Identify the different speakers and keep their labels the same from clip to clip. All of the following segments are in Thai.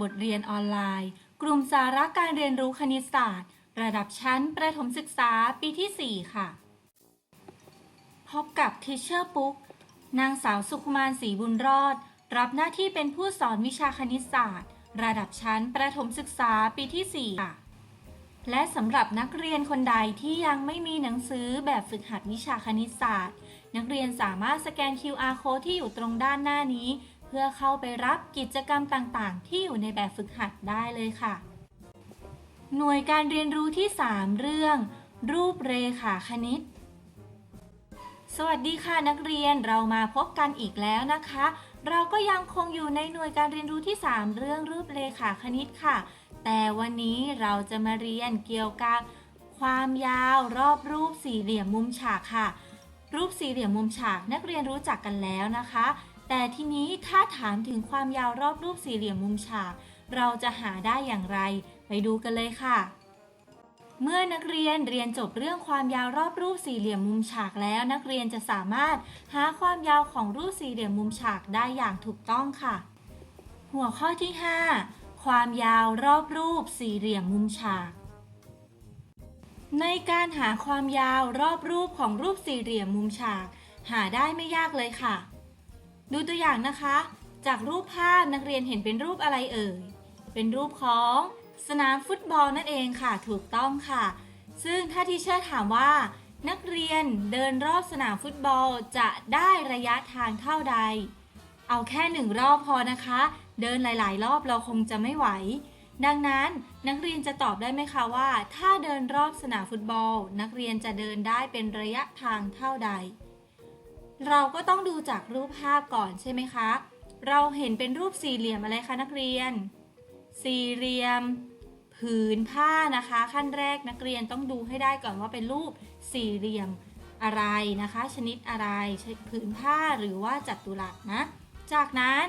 Speaker 1: บทเรียนออนไลน์ กลุ่มสาระการเรียนรู้คณิตศาสตร์ ระดับชั้นประถมศึกษาปีที่ 4 ค่ะ พบกับทิเชอร์ปุ๊ก นางสาวสุขมานศรีบุญรอด รับหน้าที่เป็นผู้สอนวิชาคณิตศาสตร์ ระดับชั้นประถมศึกษาปีที่ 4 ค่ะ และสำหรับนักเรียนคนใดที่ยังไม่มีหนังสือแบบฝึกหัดวิชาคณิตศาสตร์ นักเรียนสามารถสแกน QR code ที่อยู่ตรงด้านหน้านี้ พื่อเข้าไปรับกิจกรรมต่างๆ ที่อยู่ในแบบฝึกหัดได้เลยค่ะ หน่วยการเรียนรู้ที่ 3 เรื่อง รูปเรขาคณิต สวัสดีค่ะนักเรียนเรามาพบกันอีกแล้วนะคะ เราก็ยังคงอยู่ในหน่วยการเรียนรู้ที่ 3 เรื่องรูปเรขาคณิตค่ะ แต่วันนี้เราจะมาเรียนเกี่ยวกับ ความยาวรอบรูปสี่เหลี่ยมมุมฉากค่ะ รูปสี่เหลี่ยมมุมฉากนักเรียนรู้จักกันแล้วนะคะ แต่ทีนี้ถ้าถามถึงความยาวรอบรูปสี่เหลี่ยมมุมฉาก เราจะหาได้อย่างไร ไปดูกันเลยค่ะ เมื่อนักเรียนเรียนจบเรื่องความยาวรอบรูปสี่เหลี่ยมมุมฉากแล้ว นักเรียนจะสามารถหาความยาวของรูปสี่เหลี่ยมมุมฉากได้อย่างถูกต้องค่ะ หัวข้อที่ 5 ความยาวรอบรูปสี่เหลี่ยมมุมฉากในการหาความยาวรอบรูปของรูปสี่เหลี่ยมมุมฉาก หาได้ไม่ยากเลยค่ะ ดูตัวอย่างนะคะ จากรูปภาพนักเรียนเห็นเป็นรูปอะไรเอ่ย เป็นรูปของสนามฟุตบอลนั่นเองค่ะ ถูกต้องค่ะ ซึ่งถ้าทีเชอร์ถามว่า นักเรียนเดินรอบสนามฟุตบอลจะได้ระยะทางเท่าใด เอาแค่หนึ่งรอบพอนะคะ เดินหลาย ๆ รอบเราคงจะไม่ไหว ดังนั้นนักเรียนจะตอบได้ไหมคะว่า ถ้าเดินรอบสนามฟุตบอล นักเรียนจะเดินได้เป็นระยะทางเท่าใด เราก็ต้องดูจากรูปภาพก่อนใช่ไหมคะ เราเห็นเป็นรูปสี่เหลี่ยมอะไรคะนักเรียน สี่เหลี่ยม ผืนผ้านะคะ ขั้นแรกนักเรียนต้องดูให้ได้ก่อนว่าเป็นรูปสี่เหลี่ยมอะไรนะคะ ชนิดอะไรผืนผ้าหรือว่าจัตุรัสนะ จากนั้น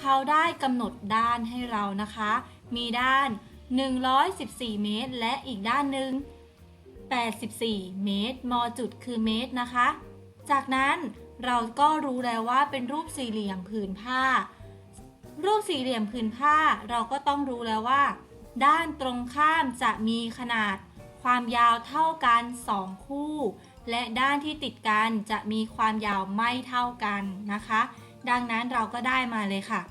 Speaker 1: เขาได้กำหนดด้านให้เรานะคะ มีด้าน 114 เมตร และอีกด้านหนึ่ง84 เมตร มจุดคือเมตรนะคะ จากนั้นเราก็รู้แล้วว่าเป็นรูปสี่เหลี่ยมผืนผ้า รูปสี่เหลี่ยมผืนผ้า เราก็ต้องรู้แล้วว่า ด้านตรงข้ามจะมีขนาดความยาวเท่ากัน 2 คู่ และด้านที่ติดกันจะมีความยาวไม่เท่ากันนะคะ ดังนั้นเราก็ได้มาเลยค่ะ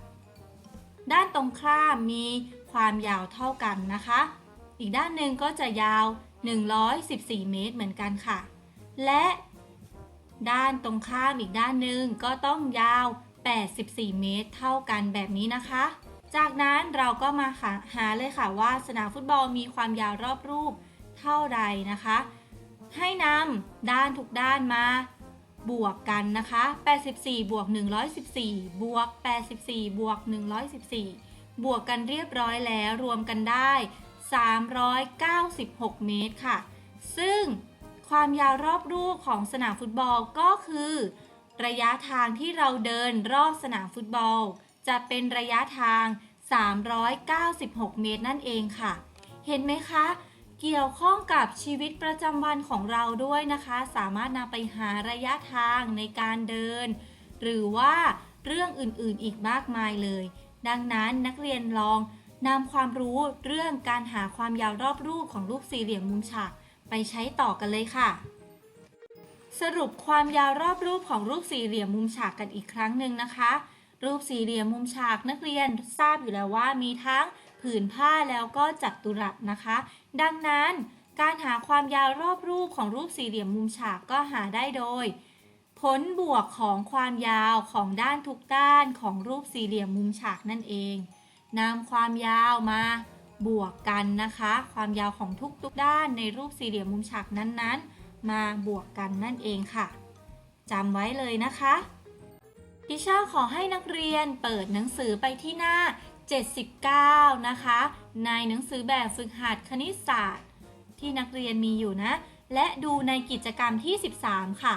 Speaker 1: ด้านตรงข้ามมีความยาวเท่ากันนะคะ อีกด้านหนึ่งก็จะยาว 114 เมตรเหมือนกันค่ะ และ ด้านตรงข้ามอีกด้านหนึ่งก็ต้องยาว 84 เมตร เท่ากันแบบนี้นะคะ จากนั้นเราก็มาหาหาเลยค่ะว่าสนามฟุตบอลมีความยาวรอบรูปเท่าใดนะคะ ให้นำด้านทุกด้านมาบวกกันนะคะ 84 บวก 114 บวก 84 บวก 114 บวกกันเรียบร้อยแล้วรวมกันได้ 396 เมตรค่ะ ซึ่ง ความยาวรอบรูปของสนามฟุตบอลก็คือ ระยะทางที่เราเดินรอบสนามฟุตบอล จะเป็นระยะทาง 396 เมตรนั่นเองค่ะ เห็นไหมคะ เกี่ยวข้องกับชีวิตประจำวันของเราด้วยนะคะ สามารถนำไปหาระยะทางในการเดิน หรือว่าเรื่องอื่นๆอีกมากมายเลย ดังนั้นนักเรียนลองนำความรู้เรื่องการหาความยาวรอบรูปของรูปสี่เหลี่ยมมุมฉาก ไปใช้ต่อกันเลยค่ะ สรุปความยาวรอบรูปของรูปสี่เหลี่ยมมุมฉากกันอีกครั้งหนึ่งนะคะ รูปสี่เหลี่ยมมุมฉากนักเรียนทราบอยู่แล้วว่ามีทั้งผืนผ้าแล้วก็จัตุรัสนะคะ ดังนั้นการหาความยาวรอบรูปของรูปสี่เหลี่ยมมุมฉากก็หาได้โดย ผลบวกของความยาวของด้านทุกด้านของรูปสี่เหลี่ยมมุมฉากนั่นเองนำความยาวมา บวกกันนะคะ ความยาวของทุกๆด้านในรูปสี่เหลี่ยมมุมฉากนั้นๆ มาบวกกันนั่นเองค่ะจำไว้เลยนะคะทิชาขอให้นักเรียนเปิดหนังสือไปที่หน้า 79 นะคะ ในหนังสือแบบฝึกหัดคณิตศาสตร์ ที่นักเรียนมีอยู่นะ และดูในกิจกรรมที่ 13 ค่ะ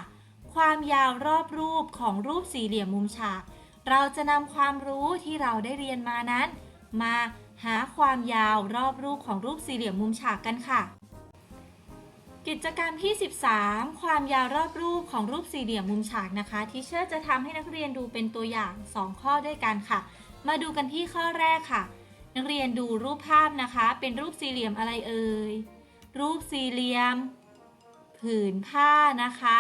Speaker 1: ความยาวรอบรูปของรูปสี่เหลี่ยมมุมฉาก เราจะนำความรู้ที่เราได้เรียนมานั้น มา หาความยาวรอบรูปของรูปสี่เหลี่ยมมุมฉากกันค่ะ กิจกรรมที่ 13 ความยาวรอบรูปของรูปสี่เหลี่ยมมุมฉากนะคะทีเชอร์จะทำให้นักเรียนดูเป็นตัวอย่าง 2 ข้อด้วยกันค่ะ มาดูกันที่ข้อแรกค่ะ นักเรียนดูรูปภาพนะคะ เป็นรูปสี่เหลี่ยมอะไรเอ่ยรูปสี่เหลี่ยม ผืนผ้านะคะ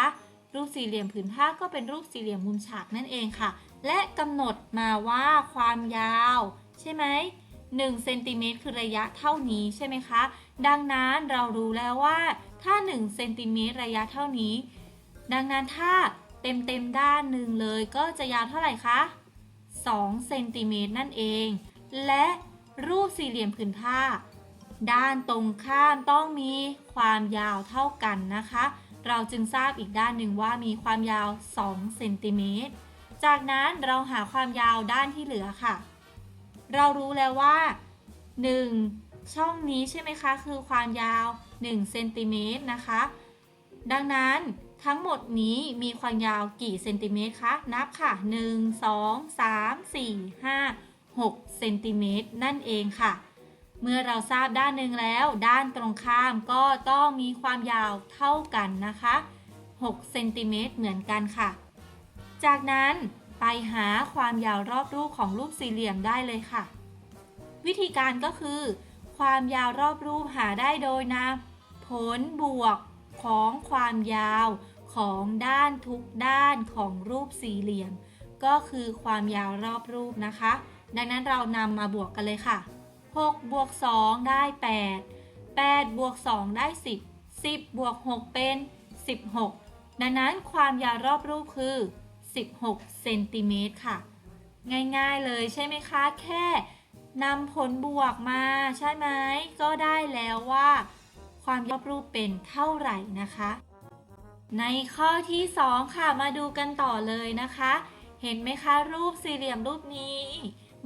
Speaker 1: รูปสี่เหลี่ยมผืนผ้าก็เป็นรูปสี่เหลี่ยมมุมฉากนั่นเองค่ะ และกำหนดมาว่าความยาว ใช่ไหม 1เซนติเมตรคือระยะเท่านี้ใช่ไหมคะ ดังนั้นเรารู้แล้วว่า ถ้า1เซนติเมตรระยะเท่านี้ ดังนั้นถ้าเต็มเต็มด้านหนึ่งเลยก็จะยาวเท่าไหร่คะ2เซนติเมตรนั่นเอง และรูปสี่เหลี่ยมผืนผ้า ด้านตรงข้ามต้องมีความยาวเท่ากันนะคะ เราจึงทราบอีกด้านหนึ่งว่ามีความยาว2เซนติเมตรจากนั้นเราหาความยาวด้านที่เหลือค่ะ เรารู้แล้วว่า 1 ช่องนี้ใช่ไหมคะ คือความยาว1เซนติเมตรนะคะ ดังนั้นทั้งหมดนี้มีความยาวกี่เซนติเมตรคะ นับค่ะ 1 2 3 4 5 6เซนติเมตรนั่นเองค่ะ เมื่อเราทราบด้านหนึ่งแล้ว ด้านตรงข้ามก็ต้องมีความยาวเท่ากันนะคะ6เซนติเมตรเหมือนกันค่ะ จากนั้น ไปหาความยาวรอบรูปของรูปสี่เหลี่ยมได้เลยค่ะ วิธีการก็คือ ความยาวรอบรูปหาได้โดยนำผลบวกของความยาวของด้านทุกด้านของรูปสี่เหลี่ยม ก็คือความยาวรอบรูปนะคะ ดังนั้นเรานำมาบวกกันเลยค่ะ 6 บวก 2 ได้ 8 8 บวก 2 ได้ 10 10 บวก 6 เป็น 16 ดังนั้นความยาวรอบรูปคือ 16เซนติเมตรค่ะ ง่ายๆเลยใช่ไหมคะ แค่นำผลบวกมาใช่ไหมก็ได้แล้วว่า ความยาวรอบรูปเป็นเท่าไหร่นะคะ ในข้อที่ 2 ค่ะมาดูกันต่อเลยนะคะ เห็นไหมคะรูปสี่เหลี่ยมรูปนี้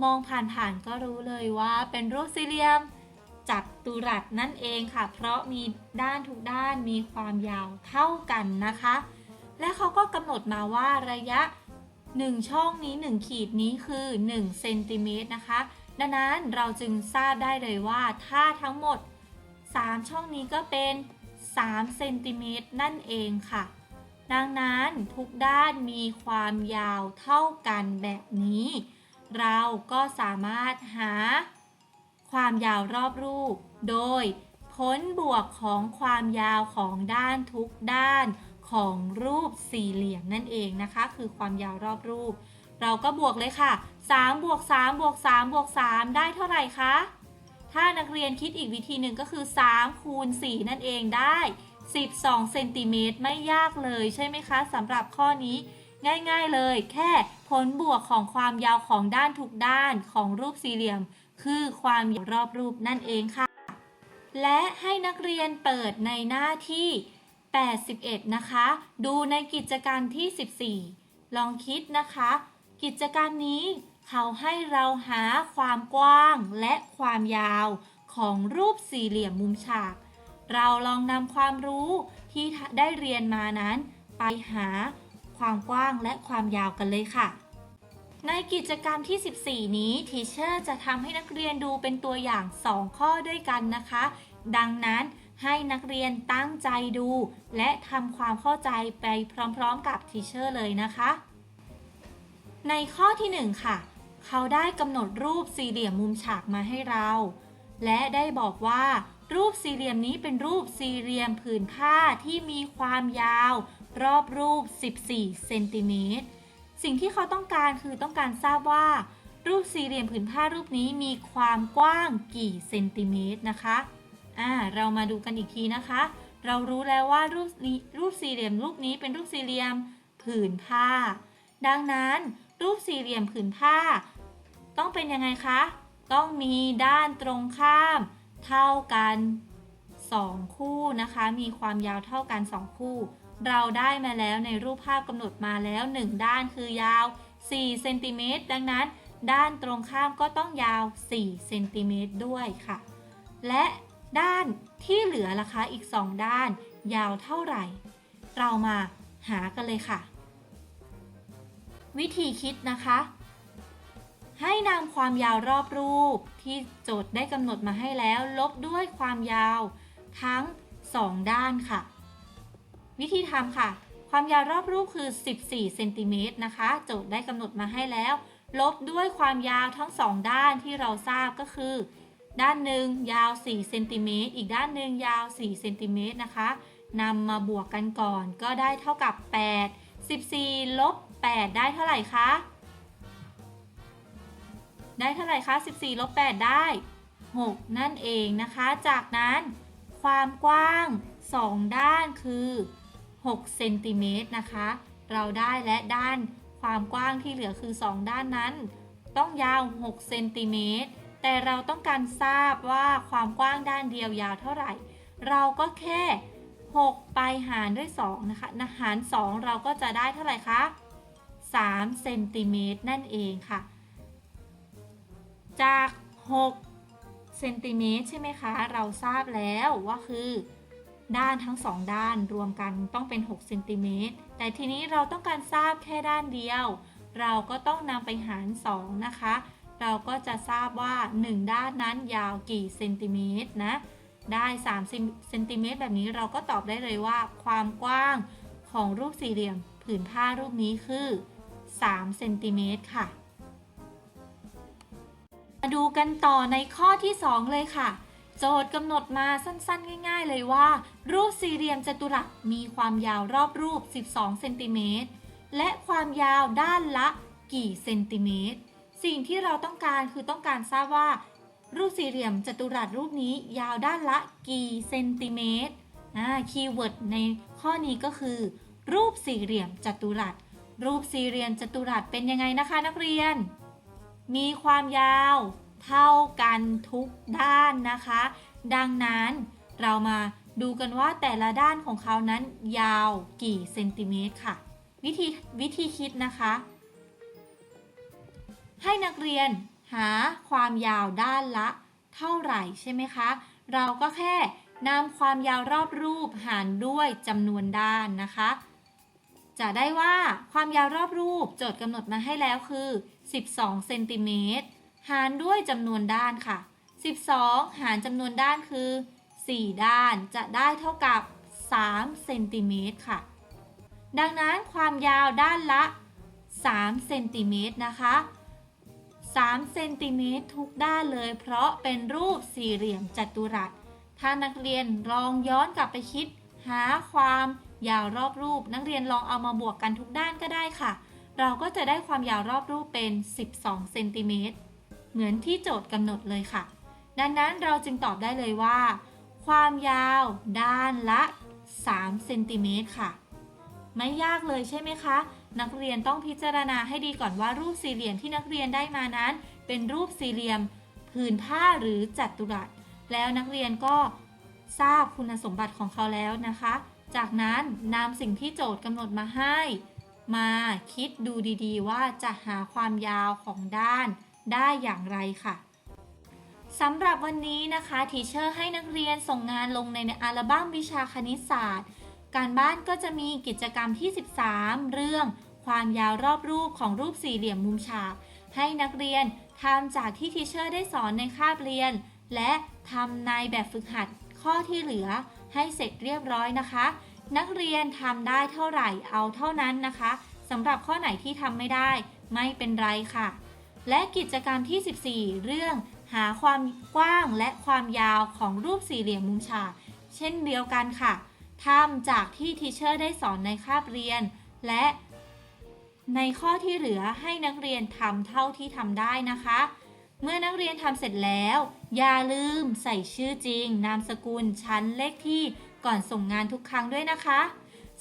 Speaker 1: มองผ่านๆก็รู้เลยว่าเป็นรูปสี่เหลี่ยมจัตุรัสนั่นเองค่ะ เพราะมีด้านทุกด้านมีความยาวเท่ากันนะคะ และเขาก็กำหนดมาว่าระยะ 1 ช่องนี้ 1 ขีดนี้คือ1เซนติเมตรนะคะ ดังนั้นเราจึงทราบได้เลยว่าถ้าทั้งหมด 3 ช่องนี้ก็เป็น3เซนติเมตรนั่นเองค่ะ ดังนั้นทุกด้านมีความยาวเท่ากันแบบนี้ เราก็สามารถหา ความยาวรอบรูป โดยผลบวกของความยาวของด้านทุกด้าน ของรูปสี่เหลี่ยมนั่นเองนะคะ คือความยาวรอบรูป เราก็บวกเลยค่ะ3บวก3บวก3บวก3ได้เท่าไหร่คะถ้านักเรียนคิดอีกวิธีหนึ่งก็คือ3คูณ4นั่นเองได้ 12เซนติเมตรไม่ยากเลยใช่ไหมคะสำหรับข้อนี้ ง่ายๆเลย แค่ผลบวกของความยาวของด้านทุกด้านของรูปสี่เหลี่ยม คือความยาวรอบรูปนั่นเองค่ะ และให้นักเรียนเปิดในหน้าที่ 81 นะคะ ดูในกิจการที่ 14 ลองคิดนะคะ กิจการนี้เขาให้เราหาความกว้างและความยาวของรูปสี่เหลี่ยมมุมฉาก เราลองนำความรู้ที่ได้เรียนมานั้น ไปหาความกว้างและความยาวกันเลยค่ะ ในกิจกรรมที่ 14 นี้ทีเชอร์จะทำให้นักเรียนดูเป็นตัวอย่าง 2 ข้อด้วยกันนะคะ ดังนั้น ให้นักเรียนตั้งใจดู และทำความเข้าใจไปพร้อมๆกับทีเชอร์เลยนะคะ ในข้อที่ 1 ค่ะ เขาได้กำหนดรูปสี่เหลี่ยมมุมฉากมาให้เรา และได้บอกว่า รูปสี่เหลี่ยมนี้เป็นรูปสี่เหลี่ยมผืนผ้าที่มีความยาว รอบรูป 14 เซนติเมตร สิ่งที่เขาต้องการคือต้องการทราบว่า รูปสี่เหลี่ยมผืนผ้ารูปนี้มีความกว้างกี่เซนติเมตรนะคะ อ่าเรามาดูกันอีกทีนะคะ เรารู้แล้วว่ารูปนี้รูปสี่เหลี่ยมรูปนี้เป็นรูปสี่เหลี่ยมผืนผ้า ดังนั้นรูปสี่เหลี่ยมผืนผ้า ต้องเป็นยังไงคะ ต้องมีด้านตรงข้าม เท่ากัน 2 คู่นะคะ มีความยาวเท่ากัน 2 คู่ เราได้มาแล้วในรูปภาพกำหนดมาแล้ว 1 ด้านคือยาว4เซนติเมตรดังนั้น ด้านตรงข้ามก็ต้องยาว4เซนติเมตรด้วยค่ะ และ ด้านที่เหลือล่ะคะอีก 2 ด้านยาวเท่าไหร่ เรามาหากันเลยค่ะ วิธีคิดนะคะ ให้นำความยาวรอบรูปที่โจทย์ได้กำหนดมาให้แล้ว ลบด้วยความยาวทั้ง 2 ด้านค่ะ วิธีทำค่ะ ความยาวรอบรูปคือ 14เซนติเมตรนะคะ โจทย์ได้กำหนดมาให้แล้ว ลบด้วยความยาวทั้งสองด้านที่เราทราบก็คือ ด้านหนึ่งยาว4เซนติเมตรอีกด้านหนึ่งยาว4เซนติเมตรนะคะนำมาบวกกันก่อนก็ได้เท่ากับ 8 14ลบ8ได้เท่าไหร่คะ ได้เท่าไหร่คะ 14ลบ8ได้ 6 นั่นเองนะคะ จากนั้นความกว้าง 2 ด้านคือ6เซนติเมตรนะคะ เราได้และด้านความกว้างที่เหลือคือ 2 ด้านนั้น ต้องยาว 6 เซนติเมตร แต่เราต้องการทราบว่าความกว้างด้านเดียวยาวเท่าไหร่ เราก็แค่ 6 ไปหารด้วย 2 นะคะนะหาร 2 เราก็จะได้เท่าไหร่คะ3เซนติเมตรนั่นเองค่ะ จาก 6 เซนติเมตรใช่ไหมคะ เราทราบแล้วว่าคือด้านทั้งสองด้านรวมกันต้องเป็น6เซนติเมตร แต่ทีนี้เราต้องการทราบแค่ด้านเดียว เราก็ต้องนำไปหาร 2 นะคะ เราก็จะทราบว่า 1 ด้านนั้นยาวกี่เซนติเมตรนะ ได้3เซนติเมตรแบบนี้เราก็ตอบได้เลยว่า ความกว้างของรูปสี่เหลี่ยมผืนผ้ารูปนี้คือ3เซนติเมตรค่ะ มาดูกันต่อในข้อที่ 2 เลยค่ะ โจทย์กำหนดมาสั้นๆ ง่าย ๆ เลยว่า รูปสี่เหลี่ยมจัตุรัสมีความยาวรอบรูป 12 เซนติเมตร และความยาวด้านละกี่เซนติเมตร สิ่งที่เราต้องการคือต้องการทราบว่า รูปสี่เหลี่ยมจัตุรัสรูปนี้ยาวด้านละกี่เซนติเมตรคีย์เวิร์ดในข้อนี้ก็คือ รูปสี่เหลี่ยมจัตุรัส รูปสี่เหลี่ยมจัตุรัสเป็นยังไงนะคะนักเรียน มีความยาวเท่ากันทุกด้านนะคะ ดังนั้นเรามาดูกันว่าแต่ละด้านของเขานั้นยาวกี่เซนติเมตรค่ะ วิธีวิธีคิดนะคะ ให้นักเรียนหาความยาวด้านละ เท่าไหร่ใช่ไหมคะ เราก็แค่นำความยาวรอบรูปหารด้วยจำนวนด้านนะคะ จะได้ว่าความยาวรอบรูปโจทย์กำหนดมาให้แล้วคือ 12 เซนติเมตรหารด้วยจำนวนด้านค่ะ 12 หารจำนวนด้านคือ 4 ด้านจะได้เท่ากับ 3 เซนติเมตรค่ะ ดังนั้นความยาวด้านละ 3 เซนติเมตรนะคะ 3เซนติเมตรทุกด้านเลย เพราะเป็นรูปสี่เหลี่ยมจัตุรัส ถ้านักเรียนลองย้อนกลับไปคิด หาความยาวรอบรูป นักเรียนลองเอามาบวกกันทุกด้านก็ได้ค่ะ เราก็จะได้ความยาวรอบรูปเป็น 12เซนติเมตรเหมือนที่โจทย์กำหนดเลยค่ะ ดังนั้นเราจึงตอบได้เลยว่า ความยาวด้านละ3เซนติเมตรค่ะ ไม่ยากเลยใช่ไหมคะ นักเรียนต้องพิจารณาให้ดีก่อนว่ารูปสี่เหลี่ยมที่นักเรียนได้มานั้น เป็นรูปสี่เหลี่ยมผืนผ้าหรือจัตุรัส แล้วนักเรียนก็ทราบคุณสมบัติของเขาแล้วนะคะ จากนั้นนำสิ่งที่โจทย์กำหนดมาให้ มาคิดดูดีๆ ว่าจะหาความยาวของด้านได้อย่างไรค่ะสำหรับวันนี้นะคะทีเชอร์ให้นักเรียนส่งงานลงในอัลบั้มวิชาคณิตศาสตร์ การบ้านก็จะมีกิจกรรมที่ 13 เรื่อง ความยาวรอบรูปของรูปสี่เหลี่ยมมุมฉาก ให้นักเรียนทำจากที่ทีเชอร์ได้สอนในคาบเรียน และทำในแบบฝึกหัดข้อที่เหลือให้เสร็จเรียบร้อยนะคะ นักเรียนทำได้เท่าไหร่เอาเท่านั้นนะคะสำหรับข้อไหนที่ทำไม่ได้ ไม่เป็นไรค่ะ และกิจกรรมที่ 14 เรื่อง หาความกว้างและความยาวของรูปสี่เหลี่ยมมุมฉาก เช่นเดียวกันค่ะทำจากที่ทีเชอร์ได้สอนในคาบเรียน และ ในข้อที่เหลือให้นักเรียนทำเท่าที่ทำได้นะคะ เมื่อนักเรียนทำเสร็จแล้ว อย่าลืมใส่ชื่อจริง นามสกุล ชั้น เลขที่ ก่อนส่งงานทุกครั้งด้วยนะคะ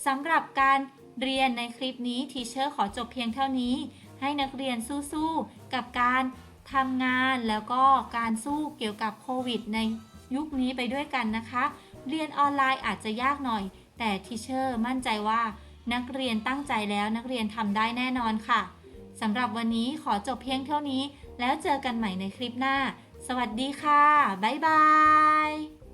Speaker 1: สำหรับการเรียนในคลิปนี้ทีเชอร์ขอจบเพียงเท่านี้ ให้นักเรียนสู้ๆ กับการทำงานแล้วก็การสู้เกี่ยวกับโควิดในยุคนี้ไปด้วยกันนะคะ เรียนออนไลน์อาจจะยากหน่อย แต่ทีเชอร์มั่นใจว่า นักเรียนตั้งใจแล้วนักเรียนทำได้แน่นอนค่ะสำหรับวันนี้ขอจบเพียงเท่านี้ แล้วเจอกันใหม่ในคลิปหน้า สวัสดีค่ะ บ๊ายบาย